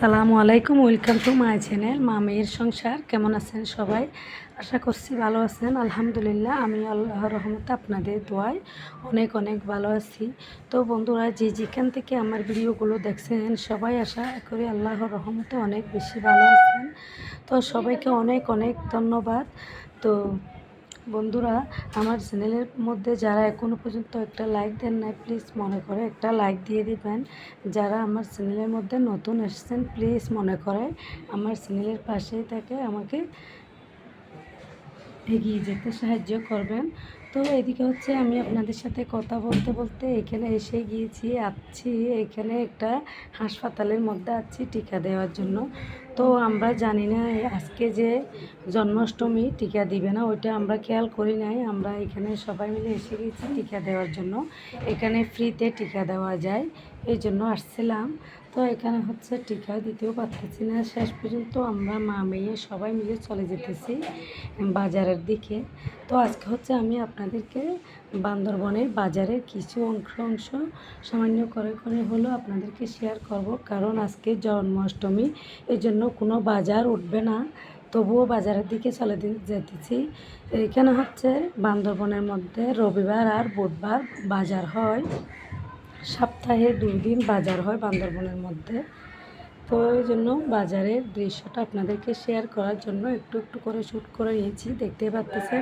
আসসালামু আলাইকুম, welcome to my channel মা মেয়ের সংসার। কেমন আছেন সবাই? আশা করছি ভালো আছেন, আলহামদুলিল্লাহ। আমি আল্লাহর রহমতে আপনাদের দোয়ায় অনেক অনেক ভালো আছি। তো বন্ধুরা, যে যেখান থেকে আমার ভিডিওগুলো দেখছেন, সবাই আশা করি আল্লাহর রহমতে অনেক বেশি ভালো আছেন। তো সবাইকে অনেক অনেক ধন্যবাদ। তো বন্ধুরা, আমার চ্যানেলের মধ্যে যারা এখনও পর্যন্ত একটা লাইক দেন নাই প্লিজ মনে করে একটা লাইক দিয়ে দিবেন। যারা আমার চ্যানেলের মধ্যে নতুন এসেছেন প্লিজ মনে করে আমার চ্যানেলের পাশেই থাকে আমাকে এগিয়ে যেতে সাহায্য করবেন। তো এদিকে হচ্ছে আমি আপনাদের সাথে কথা বলতে বলতে এখানে এসে গিয়েছি আছি এখানে একটা হাসপাতালের মধ্যে আছি টিকা দেওয়ার জন্য। তো আমরা জানি না আজকে যে জন্মাষ্টমী টিকা দিবে না, ওইটা আমরা খেয়াল করি নাই। আমরা এখানে সবাই মিলে এসে গেছি টিকা দেওয়ার জন্য। এখানে ফ্রিতে টিকা দেওয়া যায়, এই জন্য আসছিলাম। তো এখানে হচ্ছে টিকা দিতেও পারতেছি না। শেষ পর্যন্ত আমরা মা, মেয়ে সবাই মিলে চলে যেতেছি বাজারের দিকে। তো আজকে হচ্ছে আমি আপনাদেরকে বান্দরবনের বাজারের কিছু অংশ অংশ সামান্য করে করে হলো আপনাদেরকে শেয়ার করব। কারণ আজকে জন্মাষ্টমী এই জন্য কোনো বাজার উঠবে না। তবুও বাজারের দিকে চলে যেতেছি। এখানে হচ্ছে বান্দরবনের মধ্যে রবিবার আর বুধবার বাজার হয়। সপ্তাহে দুদিন বাজার হয় বান্দরবনের মধ্যে। তো ওই জন্য বাজারের দৃশ্যটা আপনাদেরকে শেয়ার করার জন্য একটু একটু করে শ্যুট করে নিয়েছি। দেখতে পাচ্ছেন,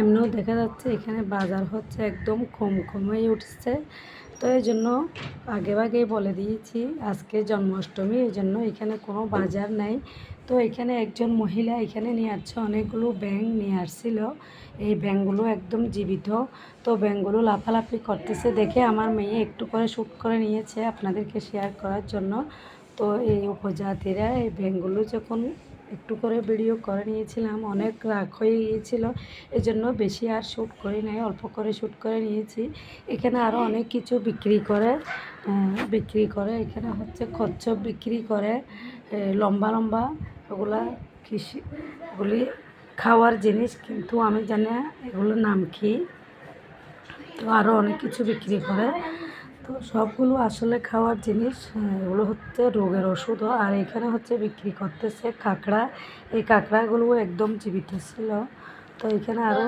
এমনিও দেখা যাচ্ছে এখানে বাজার হচ্ছে একদম কম কমেই উঠছে। তো এই জন্য আগে আগেই বলে দিয়েছি, আজকে জন্মাষ্টমী, এই জন্য এখানে কোনো বাজার নাই। তো এখানে একজন মহিলা এখানে নিয়ে আসছে, অনেকগুলো ব্যাঙ নিয়ে আসছিল। এই ব্যাঙগুলো একদম জীবিত, তো ব্যাঙগুলো লাফালাফি করতেছে দেখে আমার মেয়ে একটু করে শ্যুট করে নিয়েছে আপনাদেরকে শেয়ার করার জন্য। তো এই উপজাতিরা এই ব্যাঙগুলো যখন একটু করে ভিডিও করে নিয়েছিলাম, অনেক রাগ হয়ে গিয়েছিল। এই জন্য বেশি আর শ্যুট করি নাই, অল্প করে শ্যুট করে নিয়েছি। এখানে আরও অনেক কিছু বিক্রি করে বিক্রি করে। এখানে হচ্ছে কচ্ছপ বিক্রি করে লম্বা লম্বা ওগুলা কৃষিগুলি খাওয়ার জিনিস, কিন্তু আমি জানি এগুলোর নাম কি। তো আরও অনেক কিছু বিক্রি করে। তো সবগুলো আসলে খাওয়ার জিনিস হ্যাঁ, এগুলো হচ্ছে রোগের ওষুধ। আর এখানে হচ্ছে বিক্রি করতেছে কাঁকড়া। এই কাঁকড়াগুলো একদম জীবিত ছিল। তো এখানে আরও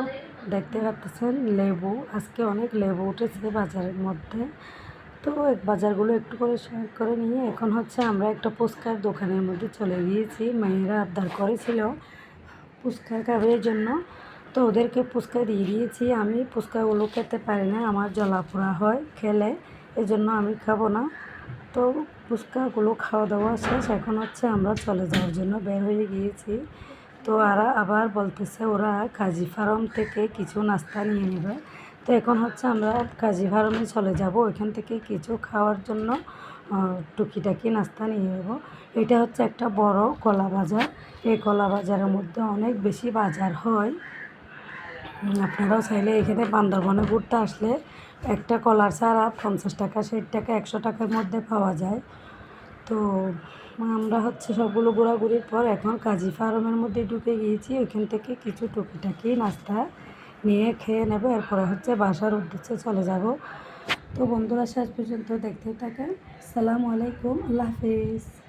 দেখতে পাচ্ছেন লেবু। আজকে অনেক লেবু উঠেছে বাজারের মধ্যে। তো বাজারগুলো একটু করে শেয়ার করে নিয়ে এখন হচ্ছে আমরা একটা ফুচকার দোকানের মধ্যে চলে গিয়েছি। মেয়েরা আবদার করেছিল ফুচকা খাবে এই জন্য। তো ওদেরকে ফুচকা দিয়ে দিয়েছি। আমি ফুচকাগুলো খেতে পারি না। আমার জলা জলাপোড়া হয় খেলে। এই জন্য আমি খাব না। তো ফুচকাগুলো খাওয়া দাওয়া শেষ, এখন হচ্ছে আমরা চলে যাওয়ার জন্য বের হয়ে গিয়েছি। তো আর আবার বলতেছে ওরা কাজী ফার্ম থেকে কিছু নাস্তা নিয়ে নেবে। তো এখন হচ্ছে আমরা কাজী ফার্মে চলে যাব, ওইখান থেকে কিছু খাওয়ার জন্য টুকিটাকি নাস্তা নিয়ে নেব। এটা হচ্ছে একটা বড় কলা বাজার। এই কলা বাজারের মধ্যে অনেক বেশি বাজার হয়। আপনারাও চাইলে এখানে বান্দরবনে ঘুরতে আসলে একটা কলার চারা পঞ্চাশ টাকা, ষাট টাকা, একশো টাকার মধ্যে পাওয়া যায়। তো আমরা হচ্ছে সবগুলো ঘোরাঘুরির পর এখন কাজী ফার্মের মধ্যে ঢুকে গিয়েছি। ওইখান থেকে কিছু টুকিটাকি নাস্তা নিয়ে খেয়ে নেব। এরপরে হচ্ছে বাসার উদ্দেশ্যে চলে যাব। তো বন্ধুরা, শেষ পর্যন্ত দেখতে থাকেন। সালামু আলাইকুম। আল্লাহ হাফিজ।